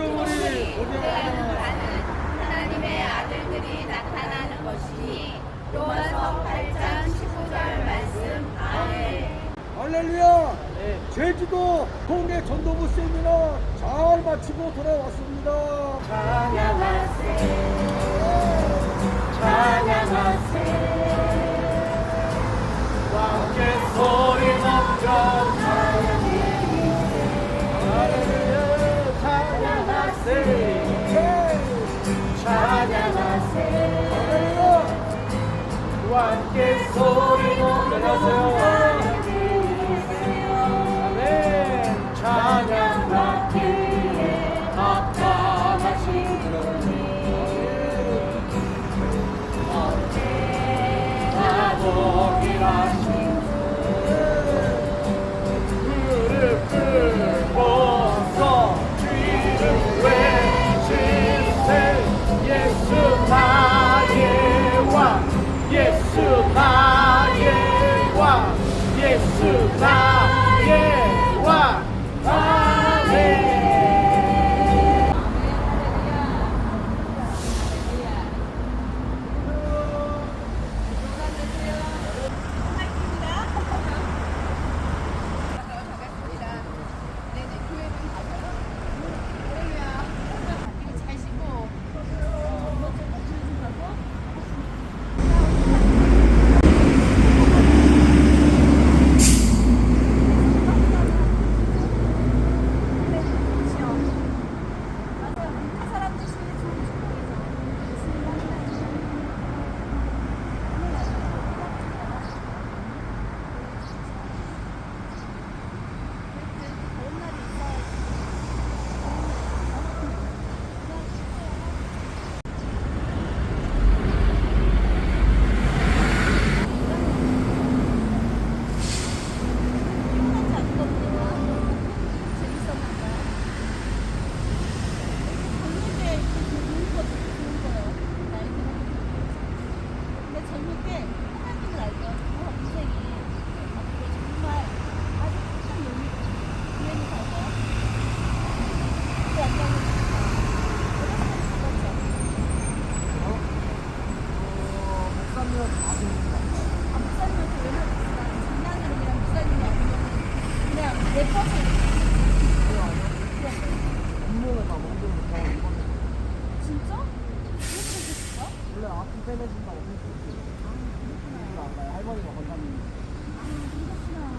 피조물이 오리하나 하나님의 아들들이 나타나는 것이니 로마서 8장 19절 말씀 아멘. 할렐루야 제주도 동네 전도부 세미나 잘 마치고 돌아왔습니다 언제 젊은 게 하나님을. 어, 인생이 아픈 빼내신다고 생각했지. 아, 그렇구나. 할머니가 건담이. 아, 그렇구나.